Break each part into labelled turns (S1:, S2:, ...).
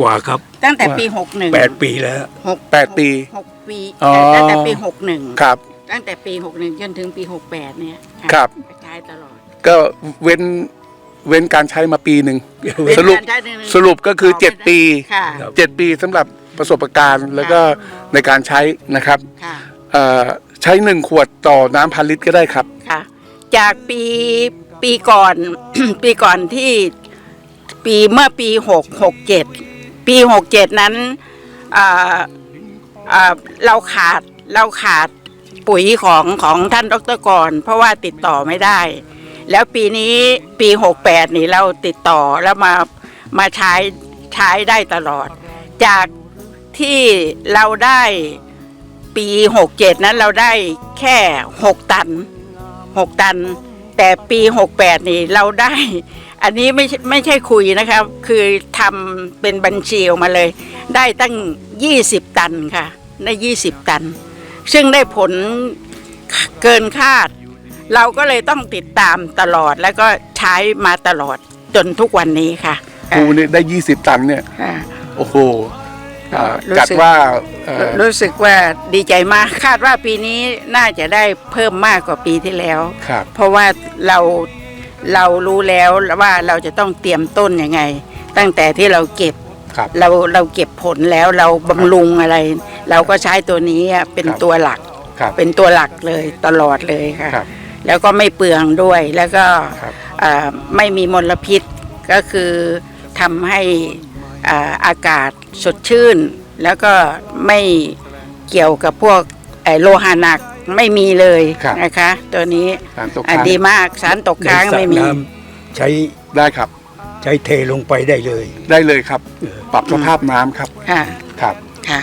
S1: กว่าครับ
S2: ตั้งแต่ปีหกหนึ่ง
S1: แปดปีแล้ว
S2: หก
S3: แปดปี
S2: หกปี
S3: อ๋อ
S2: ตั้งแต่ปีหกหนึ่ง
S3: ครับ
S2: ตั้งแต่ปีหกหนึ่งจนถึงปีหกแปดเนี่ยะ
S3: ครับ
S2: ใช้ตลอด
S3: ก็เว้นเว้นการใช้มาปีหนึ่ง สรุป
S2: เป็นการใช้หนึ่ง
S3: สรุปก็คือ
S2: ต่ไม่ได้
S3: 7ปี
S2: ค่ะ
S1: ครับ
S3: 7 ปีสำหรับประสบการณ์แล้วก็ในการใช้นะครับ
S2: ค่ะ
S3: เอ่อใช้หนึ่งขวดต่อน้ำพันลิตรก็ได้ครับ
S2: ค่ะ จากปีปีก่อน ปีก่อนที่ปีเมื่อปีหกหกเจ็ด ปีหกเจ็ดนั้นเราขาดเราขาดปุ๋ยของของท่านดรกร เพราะว่าติดต่อไม่ได้ แล้วปีนี้ปีหกแปดนี่เราติดต่อแล้วมามาใช้ใช้ได้ตลอด จากที่เราได้ปีหกเจ็ดนั้นเราได้แค่หกตันหกตัน แต่ปีหกแปดนี่เราได้ อันนี้ไม่ใช่ไม่ใช่คุยนะครับคือทำเป็นบัญชีออกมาเลย ได้ตั้งยี่สิบตันค่ะ ได้ยี่สิบตัน ซึ่งได้ผลเกินคาด เราก็เลยต้องติดตามตลอดแล้วก็ใช้มาตลอดจนทุกวันนี้ค่ะ
S3: ครูเนี่ยได้ 20 ตันเนี่ย
S2: อ่า
S3: โอ้โหอ่า
S2: รู้
S3: จัด
S2: สึก
S3: ว่าเอ่อ
S2: รู้สึกว่าดีใจมากคาดว่าปีนี้น่าจะได้เพิ่มมากกว่าปีที่แล้ว
S3: ครับ
S2: เพราะว่าเรา เรารู้แล้วว่าเราจะต้องเตรียมต้นยังไง ตั้งแต่ที่เราเก็บ
S3: ครับ
S2: เราเราเก็บผลแล้วเราบำรุงอะไร เราก็ใช้ตัวนี้อะเป็น
S3: ครับ
S2: ตัวหลัก
S3: ครับ
S2: เป็นตัวหลักเลยตลอดเลยค่ะ
S3: ครับ
S2: แล้วก็ไม่เปลืองด้วยแล้วก็
S3: ครับ
S2: อ่าไม่มีมลพิษก็คือทำให้อ่าอากาศสดชื่น แล้วก็ไม่เกี่ยวกับพวกไอ้โลหะหนัก ไม่มีเลย
S3: ครับ
S2: นะคะ ตัวนี้
S3: สารตก
S2: อะ
S3: ค้าง
S2: ดีมากสารตก
S1: ใน
S2: ค้าง
S1: สระ
S2: ไม่มี
S1: น้ำใช้
S3: ได้ครับ
S1: ใช้เทลงไปได้เลย
S3: ได้เลยครับปรับสภาพน้ำครับ
S2: ค่ะ
S3: ครับ
S2: ค่ะ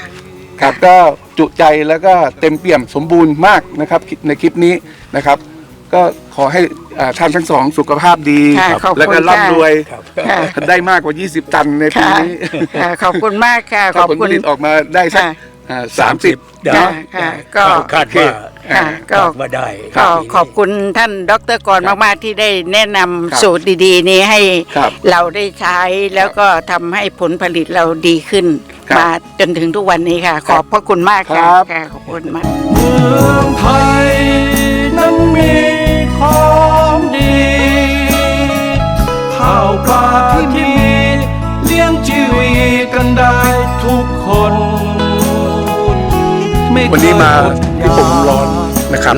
S3: ครับก็จุใจแล้วก็เต็มเปี่ยมสมบูรณ์มากนะครับในคลิปนี้นะครับ ก็ขอให้อ่าท่านทั้งสองสุขภาพดี
S2: ค่ะขอบคุณ
S3: แล้วก็
S2: ค่ะ
S3: ร่ำรวย
S1: ครับ
S2: ค่ะ
S3: ได้มากกว่า 20 ตันในปี
S2: ค่ะ
S3: นี้
S2: ค่ะขอบคุณมากค่ะข
S3: ถ้า
S2: อบ
S3: ผล
S2: คุ
S3: ผ
S2: ณ
S3: ลิตออกมาได้สัก
S2: ค่ะ
S3: สามสิบ
S1: ได้
S2: ค่ะค่ะก็
S1: คาดว่า
S2: ค่ะก็
S1: คาดว่าได้
S2: ก็ขอบคุณท่านดรกรมาก ๆ ที่ได้แนะนำ
S3: ครับ
S2: สูตรดี ๆ นี้ให้
S3: ครับ
S2: เราได้ใช้แล้วก็ทำให้ผลผลิตเราดีขึ้น
S3: ครับ
S2: มาจนถึงทุกวันนี้ค่ะ ขอบพระคุณมากค่ะ
S3: ครับ
S2: ค่ะขอบคุณมาก
S4: เมืองไทยนั้นมีของดี ข้าวปลาที่มี เลี้ยงชีวิตกันได้ทุกคนไวั
S3: นนี้มาที่ผมร้อนนะครับ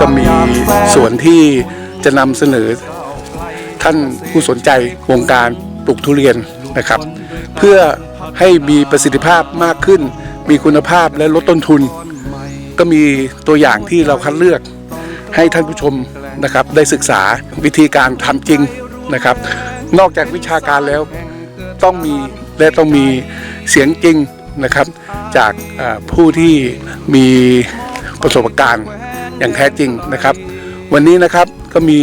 S4: ก็
S3: มี
S4: สน
S3: ส่วนที่จะนำเสนอท่านผู้สนใจวงการปลูกทุเรียนนะครับ เพื่อให้มีประสิทธิภาพมากขึ้น มีคุณภาพและลดต้นทุน ก็มีตัวอย่างที่เราคัดเลือก ให้ท่านผู้ชมนะครับ ได้ศึกษาวิธีการทำจริงนะครับ นอกจากวิชาการแล้วต้องมีและต้องมีเสียงจริง นะครับ จากเอ่อผู้ที่มีประสบการณ์อย่างแท้จริงนะครับ วันนี้นะครับก็มี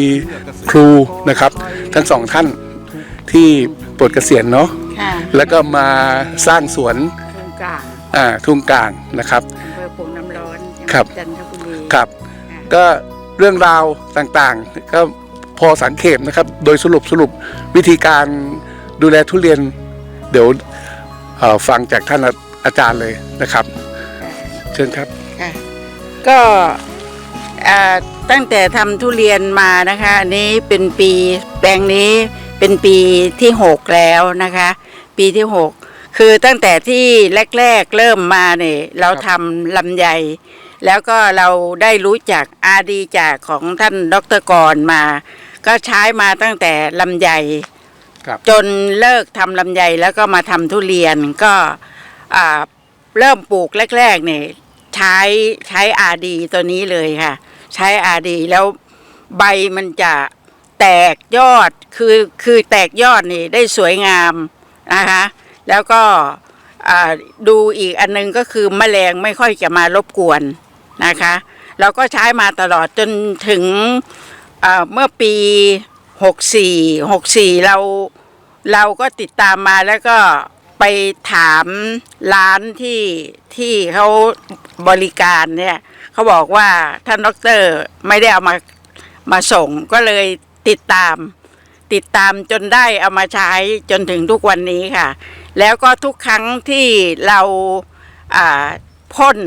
S3: ครูนะครับ ทั้งสองท่านที่ปลดเกษียณเนาะ
S2: ค่ะ
S3: แล้วก็มาสร้างสวน
S2: โครงการ
S3: อ่าทุ่งกลางนะครับ
S2: อำเภอปุ่งน้ำร้อน
S3: ครับ
S2: จันทบุรี
S3: ครับ ก็เรื่องราวต่างๆ ก็พอสังเขปนะครับ โดยสรุปสรุปวิธีการดูแลทุเรียน เดี๋ยวเอ่อ ฟังจากท่านอาอาจารย์เลยนะครับ เชิญครับ
S2: ค่ะก็อ่าตั้งแต่ทำทุเรียนมานะคะอันนี้เป็นปีแปลงนี้เป็นปีที่หกแล้วนะคะ ปีที่หกคือตั้งแต่ที่แรก ๆ เริ่มมาเนี่ยเราทำลำไย แล้วก็เราได้รู้จักอาดีจากของท่านดรกรมา ก็ใช้มาตั้งแต่ลำไย
S3: ครับ
S2: จนเลิกทำลำไยแล้วก็มาทำทุเรียนก็อ่าเริ่มปลูกแรกๆเนี่ยใช้ใช้อาดีตัวนี้เลยค่ะ ใช้อาดีแล้วใบมันจะแตกยอดคือคือแตกยอดนี่ได้สวยงามนะคะแล้วก็ดูอีกอันนึงก็คือแมลงไม่ค่อยจะมารบกวนนะคะ เราก็ใช้มาตลอดจนถึงเมื่อปี 64 64เราเราก็ติดตามมาแล้วก็ไปถามร้านที่ที่เขาบริการเนี่ยเขาบอกว่าท่านดอกเตอรไม่ได้เอามามาส่งก็เลยติดตาม ติดตามจนได้เอามาใช้จนถึงทุกวันนี้ค่ะ แล้วก็ทุกครั้งที่เราอ่าพ่น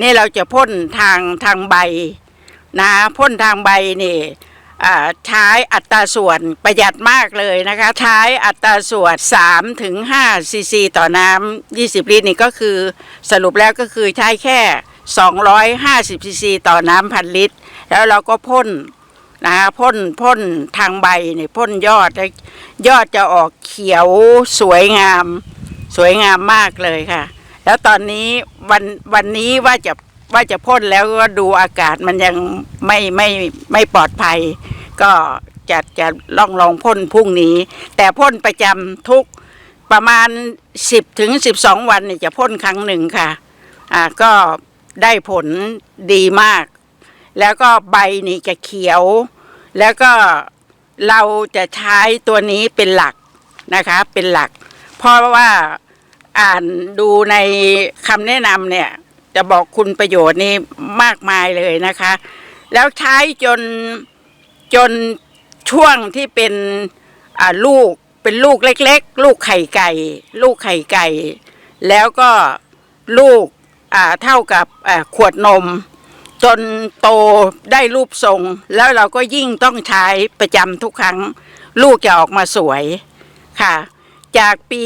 S2: นี่เราจะพ่นทางทางใบนะพ่นทางใบนี่ ใช้อัตราส่วนประหยัดมากเลยนะคะ ใช้อัตราส่วน3ถึง5ซีซีต่อน้ำ20 ลิตรนี่ก็คือสรุปแล้วก็คือใช้แค่ 250ซีซีต่อน้ำพันลิตร แล้วเราก็พ่นนะคะพ่นพ่นทางใบเนี่ยพ่นยอด ยอดจะออกเขียวสวยงาม สวยงามมากเลยค่ะ แล้วตอนนี้วันวันนี้ว่าจะ ว่าจะพ่นแล้วก็ดูอากาศมันยังไม่ไม่ไม่ปลอดภัย ก็จะจะลองลองพ่นพรุ่งนี้ แต่พ่นประจำทุกประมาณ 10ถึง12 วันเนี่ยจะพ่นครั้งหนึ่งค่ะ อ่าก็ได้ผลดีมาก แล้วก็ใบนี่จะเขียว แล้วก็เราจะใช้ตัวนี้เป็นหลักนะคะ เป็นหลัก เพราะว่าอ่านดูในคำแนะนำเนี่ย จะบอกคุณประโยชน์นี่มากมายเลยนะคะ แล้วใช้จนจนช่วงที่เป็นอ่าลูกเป็นลูกเล็ก ๆ ลูกไข่ไก่ ลูกไข่ไก่ แล้วก็ลูกอ่าเท่ากับขวดนม จนโตได้รูปทรง แล้วเราก็ยิ่งต้องใช้ประจำทุกครั้ง ลูกจะออกมาสวยค่ะ จากปี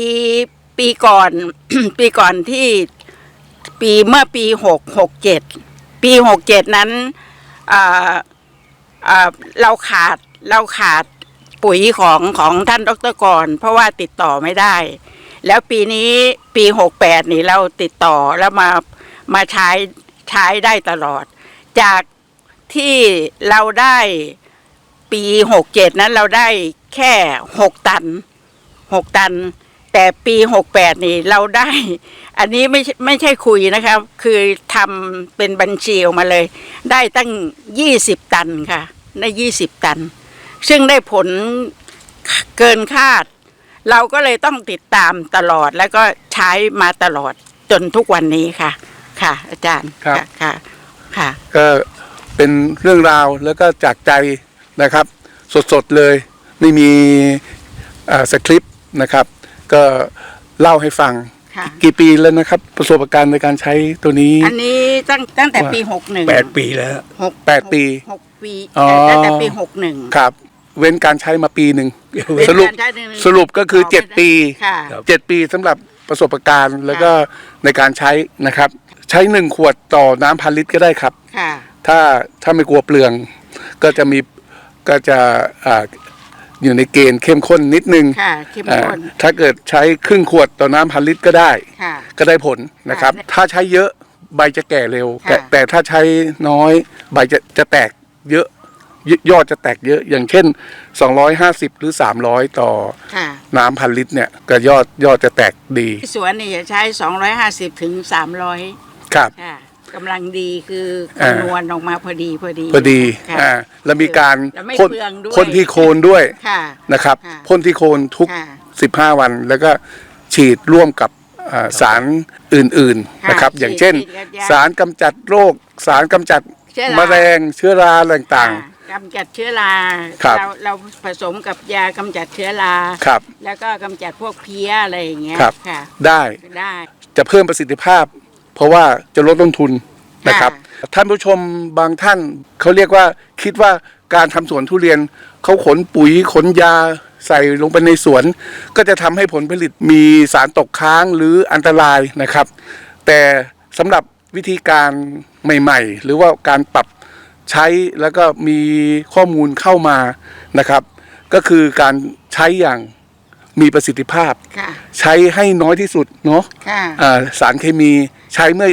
S2: ปีก่อนปีก่อนที่ ปีเมื่อปีหกหกเจ็ดปีหกเจ็ดนั้นเราขาดเราขาดปุ๋ยของของท่านดรกร เพราะว่าติดต่อไม่ได้ แล้วปีนี้ปีหกแปดนี่เราติดต่อแล้วมามาใช้ใช้ได้ตลอด จากที่เราได้ปีหกเจ็ดนั้นเราได้แค่หกตันหกตัน แต่ปีหกแปดนี่เราได้ อันนี้ไม่ใช่ไม่ใช่คุยนะครับคือทำเป็นบัญชีออกมาเลย ได้ตั้งยี่สิบตันค่ะได้ยี่สิบตัน ซึ่งได้ผลเกินคาด เราก็เลยต้องติดตามตลอดแล้วก็ใช้มาตลอดจนทุกวันนี้ค่ะ ค่ะ อาจารย์
S3: ครับ
S2: ค่ะ ค่ะค่ะ
S3: ก็เป็นเรื่องราวแล้วก็จากใจนะครับ สดๆเลย ไม่มีอ่าสคริปต์นะครับ ก็เล่าให้ฟัง
S2: ค่ะ
S3: กี่ปีแล้วนะครับ ประสบการณ์ในการใช้ตัวนี้
S2: อันนี้ตั้งตั้งแต่ปีหกหนึ่ง
S1: แปดปีแล้ว
S2: หก
S3: แปดปี
S2: หกปี
S3: อ๋อ
S2: ตั้งแต่ปีหกหนึ่ง
S3: ครับ เว้นการใช้มาปีหนึ่ง
S2: เป็น
S3: สรุป
S2: การใช้หนึ่ง
S3: สรุปก็คือ
S2: ต่อ
S3: เจ็ด
S2: ไม่ไปี ค่ะ
S1: ครับ
S3: เจ็ดปีสำหรับประสบการณ์แล้วก็ในการใช้นะครับ ใช้หนึ่งขวดต่อน้ำพันลิตรก็ได้ครับ
S2: ค่ะ
S3: ถ้าถ้าไม่กลัวเปลือง ก็จะมีก็จะอ่า อยู่ในเกณฑ์เข้มข้นนิดนึง
S2: ค่ะเข้ม
S3: อ่า
S2: ข้น
S3: ถ้าเกิดใช้ครึ่งขวดต่อน้ำพันลิตรก็ได้
S2: ค่ะ
S3: ก็ได้ผลนะครับ
S2: ค่ะ
S3: ถ้าใช้เยอะใบจะแก่เร็ว
S2: ค่ะ
S3: แต่แต่ถ้าใช้น้อยใบจะจะแตกเยอะยยอดจะแตกเยอะอย่างเช่น 250 หรือ 300 ต่อ
S2: ค่ะ
S3: น้ำพันลิตรเนี่ย ก็ยอดยอดจะแตกดี
S2: ที่สวนนี่จะใช้สองร้อยห้าสิบถึงสามร้อย
S3: ครับ
S2: ค่ะ กำลังดีคือ
S3: อ่า
S2: คำนวณออกมาพอดีพอดี
S3: พอดี
S2: ค่ะ
S3: อ่าแล้วมีการ
S2: แล้วไม่
S3: พ่น
S2: เปลืองด้วย
S3: พ่นที่โคนด้วย
S2: ค่ะ
S3: นะครับ
S2: ค่ะ
S3: พ่นที่โคนทุก
S2: ค่ะ
S3: 15 วัน แล้วก็ฉีดร่วมกับอ่าสารอื่นๆ
S2: ค่ะ
S3: นะครับ
S2: ฉีด
S3: อย่างเช่น
S2: ฉีดกับยา
S3: สารกำจัดโรค สารกำจัด
S2: เชื้อรา
S3: แมลงเชื้อราอะไรต่าง
S2: ค่ะกำจัดเชื้อรา
S3: ครับ
S2: เราเราผสมกับยากำจัดเชื้อรา
S3: ๆครับ
S2: แล้วก็กำจัดพวกเพี้ยอะไรอย่างเงี้ย
S3: ครับ
S2: ค่ะ
S3: ได้
S2: ได้
S3: จะเพิ่มประสิทธิภาพ เพราะว่าจะลดต้นทุน นะครับท่านผู้ชมบางท่านเขาเรียกว่าคิดว่าการทำสวนทุเรียนเขาขนปุ๋ยขนยาใส่ลงไปในสวน ก็จะทำให้ผลผลิตมีสารตกค้างหรืออันตรายนะครับ แต่สำหรับวิธีการใหม่ ๆ หรือว่าการปรับใช้แล้วก็มีข้อมูลเข้ามานะครับ ก็คือการใช้อย่างมีประสิทธิภาพ
S2: ค่ะ
S3: ใช้ให้น้อยที่สุดเนาะ
S2: ค่ะ
S3: อ่าสารเคมีใช้เมื่อ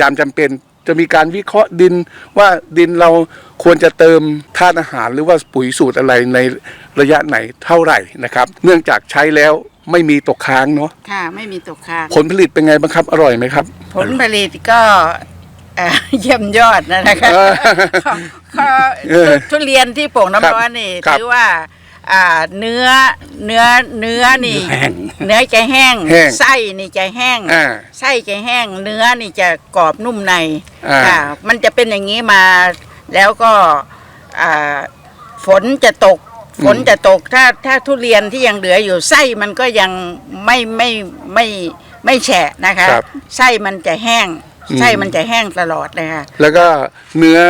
S3: ยามจำเป็น จะมีการวิเคราะห์ดินว่าดินเราควรจะเติมธาตุอาหารหรือว่าปุ๋ยสูตรอะไรในระยะไหนเท่าไหร่นะครับ เนื่องจากใช้แล้วไม่มีตกค้างเนาะ
S2: ค่ะ ไม่มีตกค้าง
S3: ผลผลิตเป็นไงบ้างครับ อร่อยไหมครับ
S2: ผลผลิตก็เอ่อเยี่ยมยอดนะนะคะ
S3: เออ
S2: ข้อข้อ
S3: เออ
S2: ทุเรียนที่โป่ง
S3: ครับ
S2: น้ำร้อนนี่
S3: ครับ
S2: ถือว่า อ่าเนื้อเนื้อเนื้อนี่
S1: แห้ง
S2: เนื้อจะแห้ง
S3: แห้ง
S2: ไส้นี่จะแห้ง
S3: อ่า
S2: ไส้จะแห้ง เนื้อนี่จะกรอบนุ่มใน
S3: อ่า
S2: ค่ะมันจะเป็นอย่างนี้มาแล้วก็อ่าฝนจะตก ฝนจะตกถ้าถ้าทุเรียนที่ยังเหลืออยู่ไส้มันก็ยังไม่ไม่ไม่ไม่แฉะนะคะ
S3: ครับ
S2: ไส้มันจะแห้ง
S3: อืม
S2: ไส้มันจะแห้งตลอดเลยค่ะ
S3: แล้วก็เนื้อ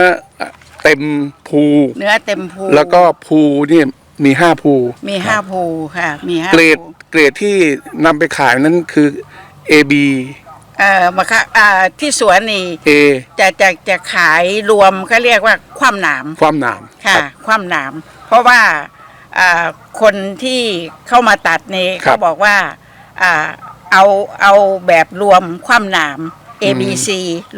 S3: เต็มภู
S2: เนื้อเต็มภู
S3: แล้วก็ภูนี่ มีห้าภู
S2: มีห้าภูค่ะ มีห้า
S3: เกรด
S2: ภู
S3: เกรดที่นำไปขายนั้นคือ A B
S2: เอ่อมาค่ะอ่าที่สวนนี่
S3: A
S2: จะจะจะขายรวมก็เรียกว่าคว่ำหนาม
S3: ความหนาม
S2: ค่ะ
S3: รับ
S2: คว่ำหนาม เพราะว่าอ่าคนที่เข้ามาตัดนี่
S3: ครั
S2: เขา
S3: บ
S2: บอกว่าอ่าเอาเอาแบบรวมคว่ำหนาม A B C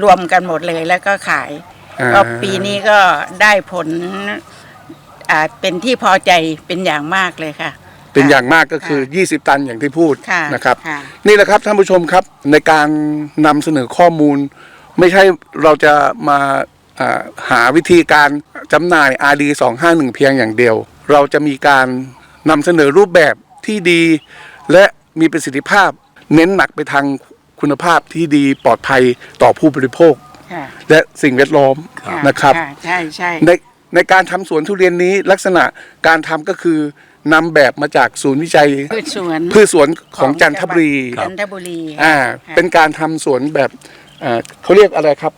S2: รวมกันหมดเลยแล้วก็ขาย
S3: อ่า
S2: ก็ปีนี้ก็ได้ผล อ่าเป็นที่พอใจเป็นอย่างมากเลยค่ะ
S3: เป็นอย่างมากก็คือ 20 ตันอย่างที่พูด
S2: ค่ะ
S3: นะครับ
S2: ค่ะ
S3: นี่แหละครับท่านผู้ชมครับในการนำเสนอข้อมูล ไม่ใช่เราจะมาอ่าหาวิธีการจำหน่าย RD 251เพียงอย่างเดียว เราจะมีการนำเสนอรูปแบบที่ดี และมีประสิทธิภาพ เน้นหนักไปทางคุณภาพที่ดีปลอดภัยต่อผู้บริโภค
S2: ค่ะ
S3: และสิ่งแวดล้อม
S2: ค่ะ
S3: นะครับ
S2: ค่ะใช่ใช่
S3: ใน ในการทำสวนทุเรียนนี้ลักษณะการทำก็คือนำแบบมาจากศูนย์วิจัย
S2: พืชสวน
S3: พืชสวนของจันทบุรี
S2: จันทบุรี
S3: อ่า
S2: ค่ะ
S3: เป็นการทำสวนแบบอ่าเขาเรียกอะไรครับ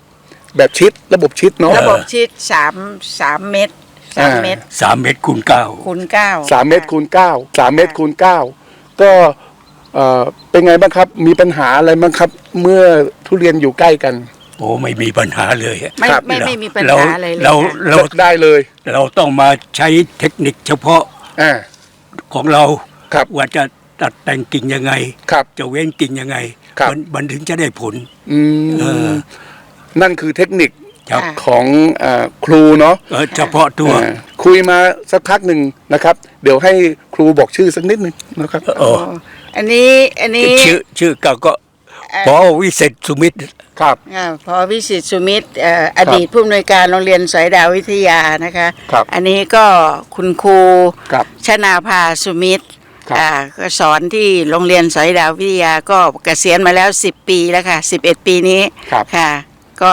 S3: แบบชิดระบบชิดเนาะ
S2: ระบบชิดสามสามเมตรสาม
S3: อ่า
S2: เมตร
S1: สามเมตรคูณเก้า
S2: คูณเก้า
S3: สามเมตรคูณเก้าสามเมตรคูณเก้าก็เอ่อเป็นไงบ้างครับ มีปัญหาอะไรบ้างครับ เมื่อทุเรียนอยู่ใกล้กัน
S1: โอ้ไม่มีปัญหาเลย
S2: ไม่
S3: ครับ
S2: ไม่ไม่มีปัญ
S1: เรา
S2: หาอะไรเลย
S1: เรา
S2: ค่ะ
S1: เรา
S3: ได้เลย
S1: เราต้องมาใช้เทคนิคเฉพาะ
S3: อ่า
S1: ของเรา
S3: ครับ
S1: ว่าจะตัดแต่งกิ่งยังไง
S3: ครับ
S1: จะเว้นกิ่งยังไง
S3: ครับ
S1: มันมันถึงจะได้ผล
S3: อื
S1: เอ
S3: ม
S1: อ
S3: นั่นคือเทคนิค
S1: ครับ
S2: ค่ะ
S3: ของเออครูเนาะ
S1: เออเฉพาะตัว
S3: อ่าคุยมาสักพักหนึ่งนะครับ เดี๋ยวให้ครูบอกชื่อสักนิดหนึ่งนะครับ
S1: โอ้
S2: อันนี้อันนี้
S1: ชื่อชื่อเก่าก็
S2: เอ่อ
S1: ปอวิเศษสุมิตร
S3: ครับ
S2: อ่าพอวิสิตสุมิตรเอ่ออดีตผู้อำนวยการโรงเรียนสอยดาววิทยานะคะ
S3: ครับ
S2: อันนี้ก็คุณครู
S3: ครับ
S2: ชนาภาสุมิตร
S3: ครับ
S2: อ่าก็สอนที่โรงเรียนสอยดาววิทยาก็เกษียณมาแล้ว 10 ปีแล้วค่ะ 11 ปีนี้
S3: ครับ
S2: ค่ะ ก็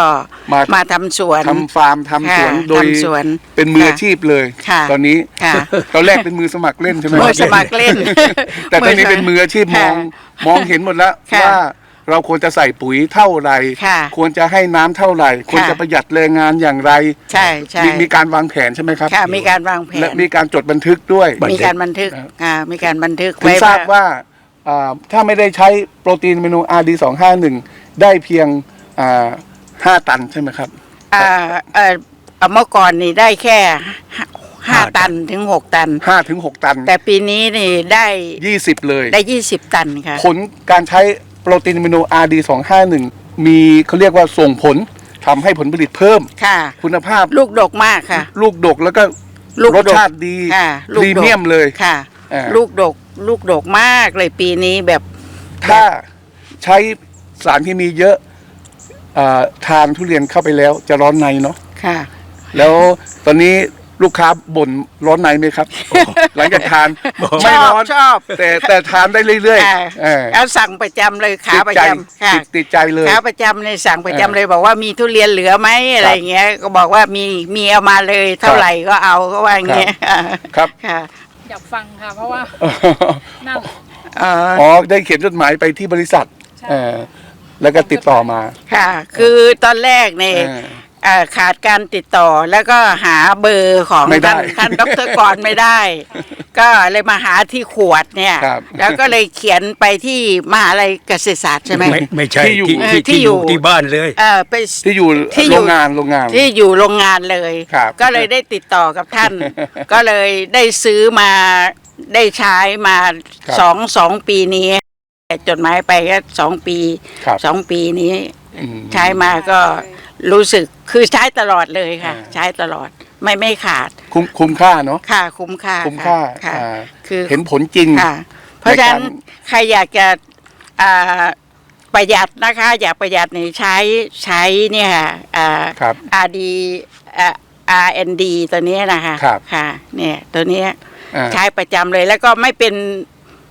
S3: มา
S2: มาทำสวน
S3: ทำฟาร์มทำสวน
S2: ค่ะ
S3: โดย
S2: ทำสวน
S3: เป็นมือ
S2: ค่ะ
S3: อาชีพเลย
S2: ค่ะ
S3: ตอนนี้
S2: ค่ะ
S3: ตอนแรกเป็นมือสมัครเล่นใช่ไหม
S2: มือสมัครเล่น
S3: แต่ตอนนี้เป็นมืออาชีพมอง
S2: ค่ะ
S3: มองเห็นหมดแล้ว
S2: ค่ะ
S3: ว่า เราควรจะใส่ปุ๋ยเท่าไหร่
S2: ค่ะ
S3: ควรจะให้น้ำเท่าไหร่ ควรจะประหยัดแรงงานอย่างไร
S2: ใช่ใช่
S3: มีมีการวางแผนใช่ไหมครับ
S2: ค่ะมีการวางแผ
S3: และ
S2: น
S3: มีการจดบันทึกด้วย
S1: บันทึ
S2: มีการบันทึกอ่ามีการบันทึก
S3: ผม
S2: ไว้
S3: ทราบว่าอ่าถ้าไม่ได้ใช้โปรตีนเมนู RD 2 5 1ได้เพียงอ่าห้าตันใช่ไหมครับ
S2: อ่าเอ่อเมื่อก่อนนี่ได้แค่ห้าห้าตันถึงหกตัน
S3: ห้าถึงหกตัน
S2: แต่ปีนี้นี่ได้
S3: ยี่สิบเลย
S2: ได้ยี่สิบตันค่ะ
S3: ผลการใช้โป รตีนเมนู RD 2 5 1 มีเขาเรียกว่าส่งผลทำให้ผลผลิตเพิ่ม
S2: ค่ะ
S3: คุณภาพ
S2: ลูกดกมากค่ะ
S3: ลูกดกแล้วก็
S2: ลูก
S3: ร
S2: ดก
S3: สชาติดี
S2: ค่ะ
S3: พรีเมียมเลย
S2: ค่ะ
S3: อ่า
S2: ลูกดกลูกดกมากเลยปีนี้แบบ
S3: ถ้าใช้สารเคมีเยอะอาทานทุเรียนเข้าไปแล้วจะร้อนในเนาะ
S2: ค่ะ
S3: แล้วตอนนี้ ลูกค้าบ่นร้อนในไหมครับ หลังจากทาน
S2: ช
S3: ไม่
S2: อบ
S3: ร้อน
S2: ชอบ
S3: แต่แต่ทานได้เรื่อย
S2: ค่ะ
S3: ๆเออ
S2: เอาสั่งประจำเลยขา
S3: ติด
S2: ประ
S3: ใจ
S2: จำค่ะ
S3: ติดติดใจเลย
S2: ขาประจำเลยสั่งประจำ
S3: เออ
S2: เลยบอกว่ามีทุเรียนเหลือไหมอะไรอย่างเงี้ย ก็บอกว่ามีมีเอามาเลย เท่าไหร่ก็เอาก็ว่าอย่างเงี้ย
S3: ครับ
S2: ค่ะ
S5: อยากฟังค่ะเพราะว่านั่ง
S2: เอ่อ
S3: อ๋อได้เขียนจดหมายไปที่บริษัท
S5: ใช่
S3: เออแล้วก็ติดต่อมา
S2: ค่ะ คือตอนแรกเนี่ย
S3: เออ
S2: เอ่อขาดการติดต่อแล้วก็หาเบอร์ของ
S3: ไม่ได้
S2: ท่านท่านดรกรไม่ได้ ก็เลยมาหาที่ขวดเนี่ย
S3: ครับ
S2: แล้วก็เลยเขียนไปที่มหาลัยเกษตรศาสตร์ใช่ไหม
S1: ไม่ไม่ใช่
S3: ที่อยู่
S1: ที่
S2: เออ
S1: ที่
S2: ที่
S1: ที่
S2: อ
S1: อยู่ ยู่ที่บ้านเลย
S2: เออไป
S3: ที่อยู่
S2: ที่อยู่
S3: โรงงานโรงงาน
S2: ที่อยู่โรงงานเลย
S3: ครับ
S2: ก็เลยได้ติดต่อกับท่าน ก็เลยได้ซื้อมาได้ใช้มา
S3: ครับ
S2: สองสองปีนี้จดหมายไปก็สองปี
S3: ครับ
S2: สองปีนี้
S3: อืม
S2: ใช้มาก็ รู้สึกคือใช้ตลอดเลยค่ะ
S3: อ่า
S2: ใช้ตลอดไม่ไม่ขาด
S3: คุ้มคุ้มค่าเนาะ
S2: ค่าคุ้มค่า
S3: คุ้มค่า
S2: ค่ะ
S3: อ่า
S2: คือ
S3: เห็นผลจริง
S2: ค่ะ เพราะฉะนั้น
S3: ในการ
S2: ใครอยากจะอ่าประหยัดนะคะ อยากประหยัดนี่ใช้ใช้เนี่ยอ่า
S3: ครับ
S2: RD อ่า RND ตัวนี้นะคะ
S3: ครับ
S2: ค่ะ เนี่ยตัวเนี้ย
S3: อ่า
S2: ใช้ประจำเลยแล้วก็ไม่เป็น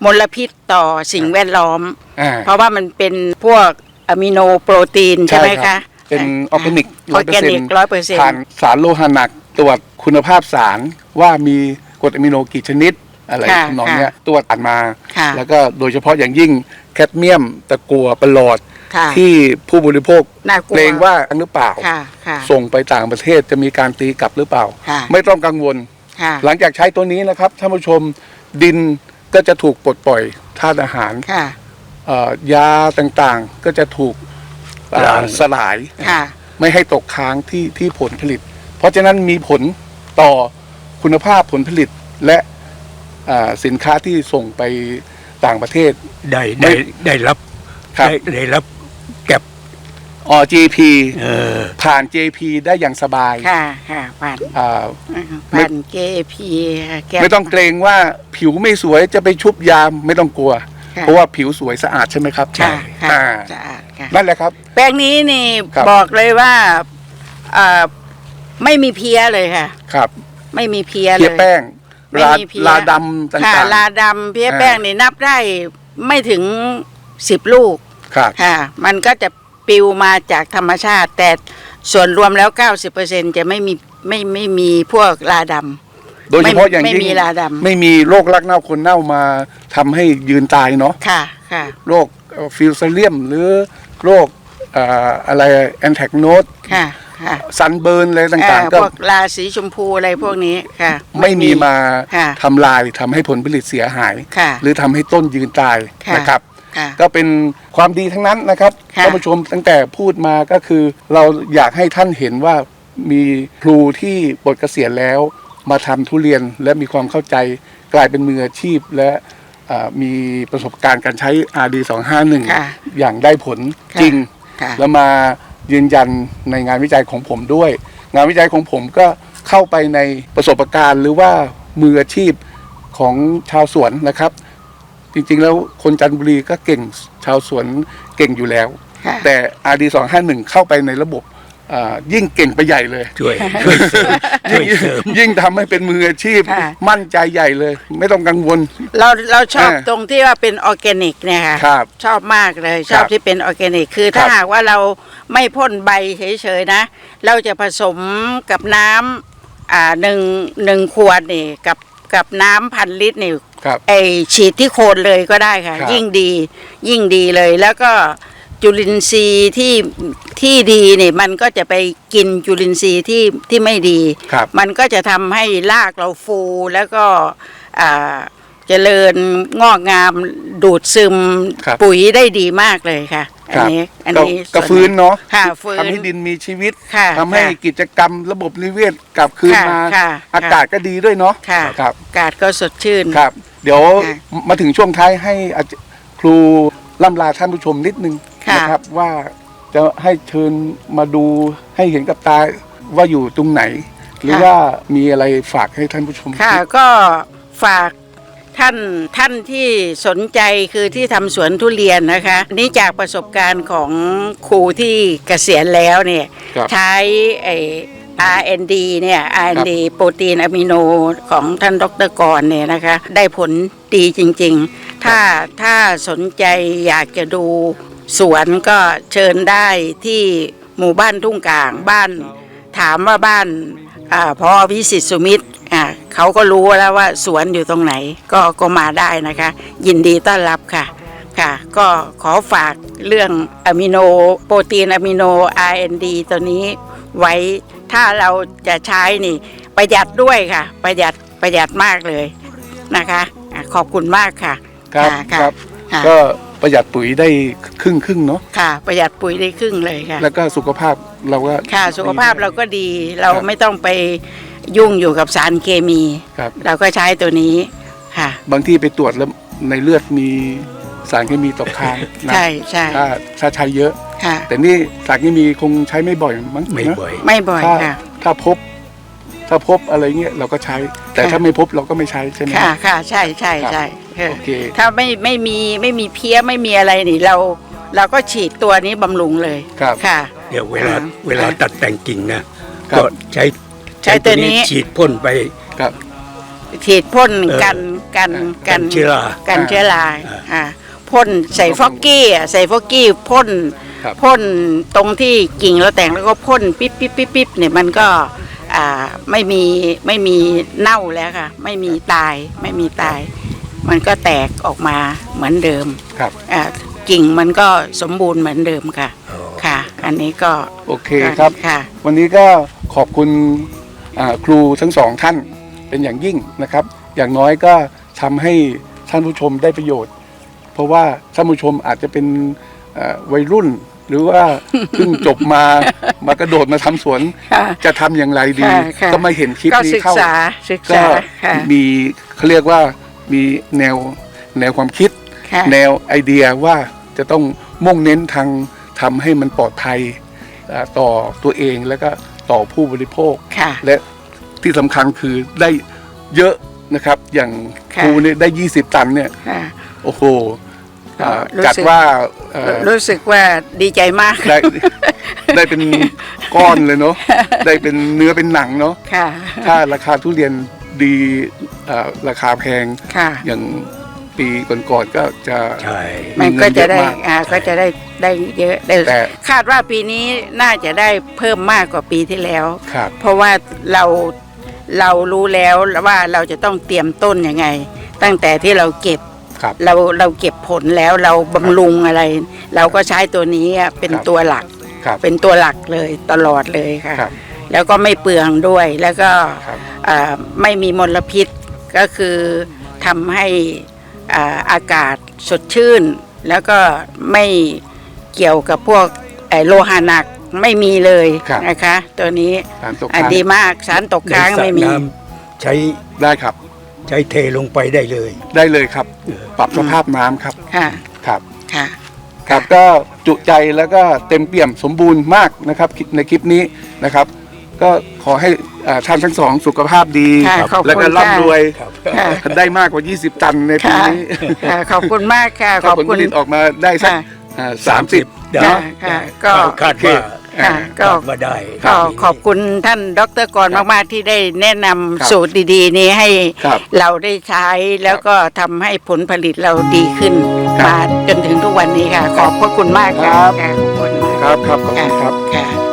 S2: มลพิษต่อสิ่งแวดล้อม
S3: อ่า
S2: เพราะว่ามันเป็นพวกอะมิโนโปรตีนใช่ไหม
S3: ครั
S2: คะ
S3: บ เป็นออร์แกนิก
S2: ออร์แกนิกร้อยเปอร์เซ็นต์
S3: ผ่านสารโลหะหนักตรวจคุณภาพสารว่ามีกรดอะมิโนกี่ชนิดอะไร
S2: ค่ะ
S3: ทำนองเนี้ย
S2: ค่ะ
S3: ตัวอ่านมา
S2: ค่ะ
S3: แล้วก็โดยเฉพาะอย่างยิ่งแคดเมียม ตะกัวประหลอด
S2: ค่ะ
S3: ที่ผู้บริโภค
S2: น่ากลัว
S3: เกรงว่าหรือเปล่า
S2: ค่ะค่ะ
S3: ส่งไปต่างประเทศจะมีการตีกลับหรือเปล่า
S2: ค่ะ
S3: ไม่ต้องกังวล
S2: ค่ะ
S3: หลังจากใช้ตัวนี้นะครับท่านผู้ชมดินก็จะถูกปลดปล่อยธาตุอาหาร
S2: ค่ะ
S3: เอ่อยาต่างๆ ก็จะถูกเอ่อ
S1: ล้าง
S3: สลาย
S2: ค่ะ
S3: ไม่ให้ตกค้างที่ที่ผลผลิต เพราะฉะนั้นมีผลต่อคุณภาพผลผลิตและอ่าสินค้าที่ส่งไปต่างประเทศ
S1: ได้
S3: ไม่
S1: ได้ได้รับ
S3: ครับ
S1: ได้ได้รับแก็บ
S3: อ GP
S1: เออ
S3: ผ่าน JP ได้อย่างสบาย
S2: ค่ะค่ะผ่าน
S3: อ่า
S2: ผ่านเกพีแก
S3: ไม่ต้องเกรงว่าผิวไม่สวยจะไปชุบยามไม่ต้องกลัว
S2: ค่ะ
S3: เพราะว่าผิวสวยสะอาดใช่ไหมครับ
S2: ค่ะค่ะ
S3: อ่า
S2: สะอาดค่ะ
S3: นั่นแหละครับ
S2: แปลงนี้นี่
S3: ครับ
S2: บอกเลยว่าเอ่อไม่มีเพี้ยเลยค่ะ
S3: ครับ
S2: ไม่มีเพี้ยเลย
S3: เพียแป้ง
S2: ไม่
S3: ลา
S2: มีเพี้ย
S3: ลาดำต่
S2: ค่ะา
S3: ง
S2: ลาดำเพี้ย
S3: อ่า
S2: แป้งนี่นับได้ไม่ถึงสิบลูก
S3: ๆครับ
S2: ค่ะ มันก็จะปลิวมาจากธรรมชาติ แต่ส่วนรวมแล้ว 90%จะไม่มีไม่ไม่มีพวกลาดำ
S3: โดยเฉพาะอย่าง
S2: ไม่
S3: ยิ่ง
S2: มีลาดำ
S3: ไม่มีโรครักเน่าคนเน่ามาทำให้ยืนตายเนาะ
S2: ค่ะค่ะ
S3: โรคฟิลเซเลียมหรือ โรคเอ่ออะไรแอนแทกโนด
S2: ค่ะค่ะ
S3: ซันเบิร์นอะไรต่างๆ
S2: เอ่อ
S3: ก็
S2: พวกลาสีชมพูอะไรพวกนี้ค่ะ
S3: ไม่มีมา
S2: ค่ะ
S3: ทำลายทำให้ผลผลิตเสียหาย
S2: ค่ะ
S3: หรือทำให้ต้นยืนตาย
S2: ค่ะ
S3: นะครับ
S2: ค่ะ
S3: ก็เป็นความดีทั้งนั้นนะครับ
S2: ค่ะ
S3: ท่านผู้ชมตั้งแต่พูดมาก็คือ เราอยากให้ท่านเห็นว่ามีครูที่ปลดเกษียณแล้ว มาทำทุเรียนและมีความเข้าใจกลายเป็นมืออาชีพและอ่า มีประสบการณ์การใช้ RD 251
S2: ค่ะ
S3: อย่างได้ผล
S2: ค่ะ
S3: จริง
S2: ค่ะ
S3: แล้วมายืนยันในงานวิจัยของผมด้วย งานวิจัยของผมก็เข้าไปในประสบการณ์หรือว่ามืออาชีพของชาวสวนนะครับ จริงๆแล้วคนจันทบุรีก็เก่งชาวสวนเก่งอยู่แล้ว
S2: ค่ะ
S3: แต่ RD 251 เข้าไปในระบบ อ่ายิ่งเก่งไปใหญ่เลย
S1: ช่วยช่วยเสริมช่วยเสริม
S3: ยิ่งทำให้เป็นมืออาชีพ
S2: ค่ะ
S3: มั่นใจใหญ่เลย ไม่ต้องกังวล
S2: เราเราชอบ
S3: อ่า
S2: ตรงที่ว่าเป็นออร์แกนิกเนี่ยค่ะ
S3: ครับ
S2: ชอบมากเลยช
S3: ครั
S2: อบบที่เป็นออร์แกนิกคือถ้า
S3: ครับ
S2: หากว่าเราไม่พ่นใบเฉยๆนะ เราจะผสมกับน้ำอ่าหนึ่งหนึ่งขวดนี่กับกับน้ำพันลิตรนี่
S3: ครับ
S2: ไอฉีดที่โคนเลยก็ได้ค่ะ
S3: ครับ
S2: ยิ่งดียิ่งดีเลยแล้วก็ จุลินทรีย์ที่ที่ดีเนี่ยมันก็จะไปกินจุลินทรีย์ที่ที่ไม่ดี
S3: ครับ
S2: มันก็จะทำให้รากเราฟูแล้วก็อ่าเจริญงอกงามดูดซึม
S3: ครับ
S2: ปุ๋ยได้ดีมากเลยค่ะ อัน
S3: ครับ
S2: นี้อัน
S3: ก็
S2: นี้
S3: ก็
S2: ส่ว
S3: ฟื้นเนาะ
S2: ค่ะฟื้น
S3: ทำให้ดินมีชีวิต
S2: ค่ะ
S3: ทำให้
S2: ค่ะ
S3: กิจกรรมระบบนิเวศกลับคืน
S2: ค่ะ
S3: มา
S2: ค่ะ
S3: อากาศก็ดีด้วยเนาะ
S2: ค่ะ
S3: ครับ
S2: อากาศก็สดชื่น
S3: ครับ เดี๋ยว
S2: ค่ะ
S3: มาถึงช่วงท้ายให้อาจครูล่ำลาท่านผู้ชมนิดนึง
S2: ค่ะ
S3: นะครับว่าจะให้เชิญมาดูให้เห็นกับตาว่าอยู่ตรงไหน หรือว่ามีอะไรฝากให้ท่านผู้ชม
S2: ค่ะก็ฝากท่านท่านที่สนใจคือที่ทำสวนทุเรียนนะคะนี่จากประสบการณ์ของครูที่เกษียณแล้วเนี่ย
S3: ครับ
S2: ใช้ไอ้ RND เนี่ย RND โปรตีนอะมิโนของท่านดรกรเนี่ยนะคะ ได้ผลดีจริงๆ ถ้าถ้าสนใจอยากจะดู สวนก็เชิญได้ที่หมู่บ้านทุ่งกลางบ้าน ถามว่าบ้านอาพอวิสิตสุมิตรอ่าเขาก็รู้แล้วว่าสวนอยู่ตรงไหน ก็ก็มาได้นะคะ ยินดีต้อนรับค่ะค่ะ ก็ขอฝากเรื่องอะมิโนโปรตีนอะมิโน RND ตัวนี้ไว้ถ้าเราจะใช้นี่ ประหยัดด้วยค่ะ ประหยัดประหยัดมากเลยนะคะอะขอบคุณมากค่ะ
S3: ครับะครับ
S2: ค่ะ
S3: ก็ ประหยัดปุ๋ยได้ครึ่งครึ่งๆเนาะ
S2: ค่ะ ประหยัดปุ๋ยได้ครึ่งเลยค่ะ
S3: แล้วก็สุขภาพเราก็
S2: ค่ะ สุขภาพเราก็ดีเรา
S3: ครับ
S2: ไม่ต้องไปยุ่งอยู่กับสารเคมี
S3: ครับ
S2: เราก็ใช้ตัวนี้ค่ะ
S3: บางที่ไปตรวจแล้วในเลือดมีสารเคมีตกค้างนะ
S2: ใช่ใช่
S3: ถ้าถ้าใช้เยอะ
S2: ค่ะ
S3: แต่นี่สารเคมีคงใช้ไม่บ่อยมั้ง
S1: ไม่
S3: นะ
S1: บ่อย
S2: ไม่บ่อย
S3: ถ้า
S2: ค่ะ
S3: ถ้าพบ ถ้าพบอะไรเงี้ยเราก็ใช้ แต่
S2: ค่ะ
S3: ถ้าไม่พบเราก็ไม่ใช้ใช่ไหม
S2: ค่ะค่ะใช่ใช่
S3: ครับ
S2: ใช่เออ
S3: โอเค
S2: ถ้าไม่ไม่มีไม่มีเพี้ยไม่มีอะไรนี่เรา เราก็ฉีดตัวนี้บำรุงเลย
S3: ครับ
S2: ค่ะ
S1: เดี๋ยวเวลา
S2: อ่า
S1: เวลาตัดแต่งกิ่งนะครับก็ใช้
S2: ใช้ตัวนี้
S1: ฉีดพ่นไป
S3: ครับ
S2: ฉีดพ่น
S1: เออ
S2: กันกัน
S1: กั
S2: กัน
S1: เชื้อรา
S2: กันเชื้อรา
S1: อ่า
S2: อ่าพ่นใส่ฟอกกี้อะใส่ฟอกกี้พ่น
S3: ครับ
S2: พ่นตรงที่กิ่งเราแต่งแล้วก็พ่นปิ๊บปิ๊บปิ๊บปิ๊บเนี่ยมันก็อ่าไม่มีไม่มีเน่าแล้วค่ะ ไม่มีตายไม่มีตาย มันก็แตกออกมาเหมือนเดิม
S3: ครับ
S2: อ่ากิ่งมันก็สมบูรณ์เหมือนเดิมค่ะค่ะ อันนี้ก็
S3: โอเคครับ
S2: ค่ะ
S3: วันนี้ก็ขอบคุณอ่าครูทั้งสองท่านเป็นอย่างยิ่งนะครับ อย่างน้อยก็ทำให้ท่านผู้ชมได้ประโยชน์ เพราะว่าท่านผู้ชมอาจจะเป็นอ่าวัยรุ่น หรือว่าเพิ่งจบมามากระโดดมาทำสวน
S2: ค่ะ
S3: จะทำอย่างไรดี
S2: ค่ะค่ะ
S3: ก็มาเห็นคลิป
S2: ก็
S3: นี้
S2: ศึก
S3: เข้า
S2: ษาศึก
S3: ก็
S2: ษาค่ะ
S3: มีเขาเรียกว่า มีแนวแนวความคิด
S2: ค่ะ
S3: แนวไอเดียว่าจะต้องมุ่งเน้นทางทำให้มันปลอดภัยอ่าต่อตัวเองแล้วก็ต่อผู้บริโภค
S2: ค่ะ
S3: และที่สำคัญคือได้เยอะนะครับ อย่าง
S2: ค่ะ
S3: ครูเนี่ยได้ 20 ตันเนี่ย
S2: ค่ะ
S3: โอ้โหอ่า
S2: รู้สึก
S3: จัดว่าเอ่อ
S2: รู้สึกว่าดีใจมาก
S3: ได้ ได้เป็นก้อนเลยเนาะได้เป็นเนื้อเป็นหนังเนาะ
S2: ค่ะ
S3: ถ้าราคาทุเรียน ดีอ่าราคาแพง
S2: ค่ะ
S3: อย่างปีก่อนๆก็จะ
S1: ใช่
S2: มันก็จะได้
S3: เงินเยอมาก
S2: อ่าก็จะได้ได้เยอะได้
S3: แต่
S2: คาดว่าปีนี้น่าจะได้เพิ่มมากกว่าปีที่แล้ว
S3: ครับ
S2: เพราะว่าเราเรารู้แล้วว่าเราจะต้องเตรียมต้นยังไง ตั้งแต่ที่เราเก็บ
S3: ครับ
S2: เราเราเก็บผลแล้วเราบำรุงอะไร เราก็ใช้ตัวนี้อะเป็น
S3: ครับ
S2: ตัวหลัก
S3: ครับ
S2: เป็นตัวหลักเลยตลอดเลยค่ะ
S3: ครับ
S2: แล้วก็ไม่เปลืองด้วยแล้วก็
S3: ครับ
S2: อ่า ไม่มีมลพิษก็คือทำให้อ่าอากาศสดชื่น แล้วก็ไม่เกี่ยวกับพวกไอ้โลหะหนักไม่มีเลย
S3: ครับ
S2: นะคะ ตัวนี้
S3: สารตก
S2: อะ
S3: ค้าง
S2: ดีมากสารตกค้าง
S1: ในสระ
S2: ไม่มี
S1: น้ำใช้
S3: ได้ครับ
S1: ใช้เทลงไปได้เลย
S3: ได้เลยครับ ปรับสภาพน้ำครับ
S2: ค่ะ
S3: ครับ
S2: ค่ะ
S3: ครับก็จุใจแล้วก็เต็มเปี่ยมสมบูรณ์มากนะครับในคลิปนี้นะครับ ก็ขอให้อ่าท่านทั้งสองสุขภาพดี
S2: ค่ะขอบคุณ
S3: แล้วก็ร่ำรวย
S1: ครับ
S2: ค่ะ
S3: ได้มากกว่า 20 ตันในปี
S2: ค่ะ
S3: นี้
S2: ค่ะขอบคุณมากค่ะ ข
S3: ถ้า
S2: อบ
S3: ผล
S2: คุ
S3: ผ
S2: ณ
S3: ลิตออกมาได้สัก
S2: ค่ะ
S3: อ่าสามสิบ
S1: ได้
S3: เนาะ
S2: ค่ะก็
S1: คาดว่า
S2: ค่ะก็
S1: คาดว่าได้
S2: ก็ขอบคุณท่านดรกรมาก ๆ ที่ได้แนะนำ
S3: ครับ
S2: สูตรดีๆ นี้ให้
S3: ครับ
S2: เราได้ใช้แล้วก็ทำให้ผลผลิตเราดีขึ้น
S3: ครับ
S2: มาจนถึงทุกวันนี้ค่ะ ขอบพระคุณมากค่ะ
S3: ครับ
S2: ค่ะขอบคุณมาก
S3: ครับครับขอบคุณครับ
S2: ค่ะ